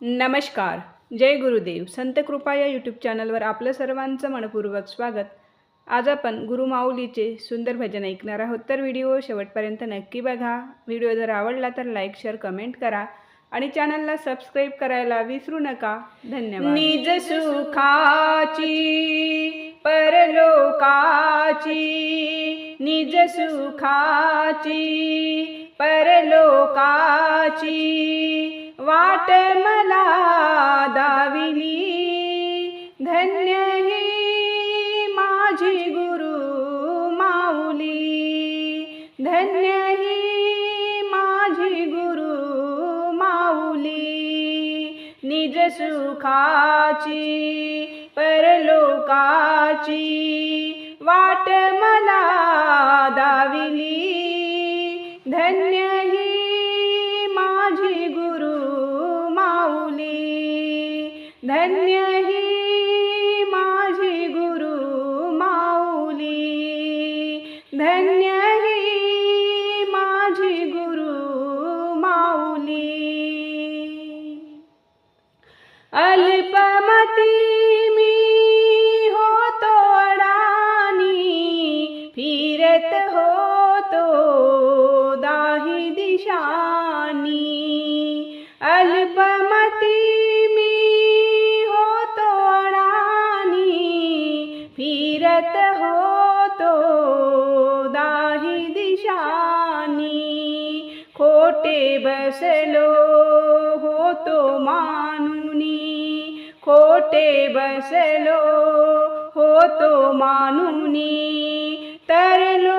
नमस्कार. जय गुरुदेव. संत कृपा या यूट्यूब चॅनलवर आपलं सर्वांचं मनपूर्वक स्वागत. आज आपण गुरुमाऊलीचे सुंदर भजन ऐकणार आहोत. तर व्हिडिओ शेवटपर्यंत नक्की बघा. व्हिडिओ जर आवडला तर लाईक शेअर कमेंट करा आणि चॅनलला सबस्क्राईब करायला विसरू नका. धन्यवाद. निज सुखाची परलोकाची निज सुखाची परलोकाची वाट मला दाविली धन्य ही माझी गुरु माऊली. धन्य ही माझी गुरु माऊली. निज सुखाची परलोकाची वाट मला दाविली. धन्य ही धन्य ही माझी गुरु माऊली. धन्य खोटे बसलो होतो मानुनी खोटे बसलो होतो मानुनी तरलो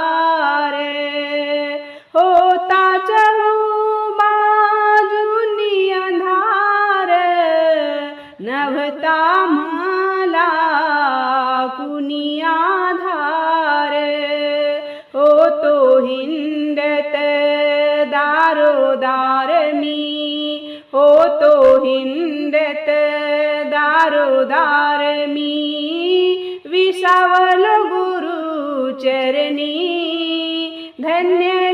दारोदार मी विसावल गुरु चरणी धन्य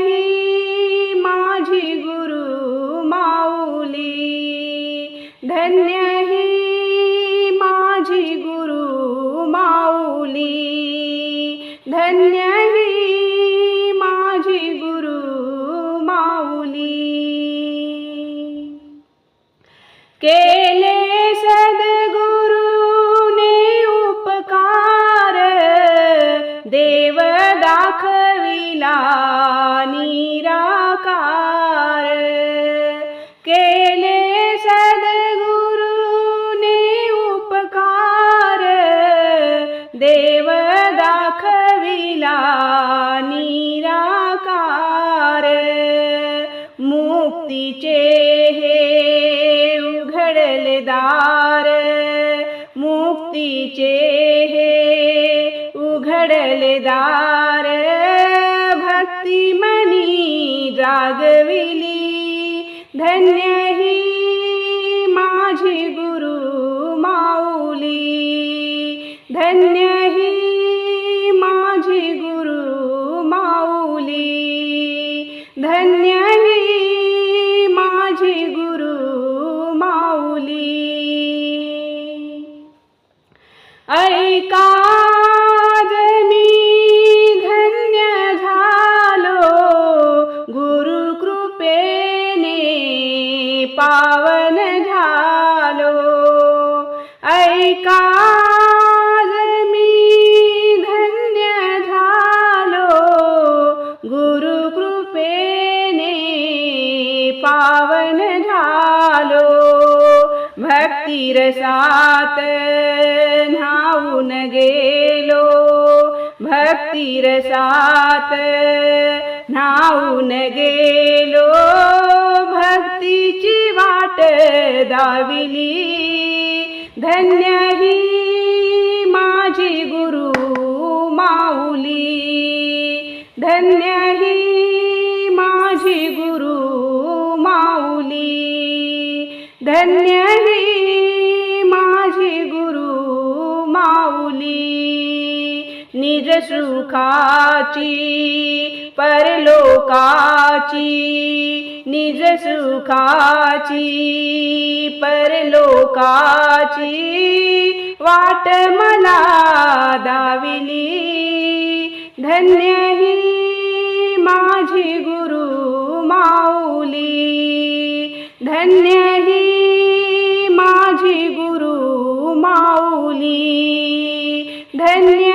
मुक्तीचे हे उघडले दार. मुक्तीचे हे उघडले दार. भक्तिमणी जागविली. धन्य ही माझी गुरु माऊली. धन्य ही पावन झालो ऐकाज मी धन्य झालो गुरु कृपेने पावन झालो भक्तिरसात न्हावून गेलो। भक्तिरसात न्हाऊन गेलो. भक्तीची वाट दाविली. धन्य ही माझी गुरु माऊली. धन्य ही माझी गुरु माऊली. धन्य ही निज सुखाची परलोकाची निज सुखाची परलोकाची वाट मला दाविली. धन्य ही माझी गुरु माऊली. धन्य ही माझी गुरु माऊली. धन्य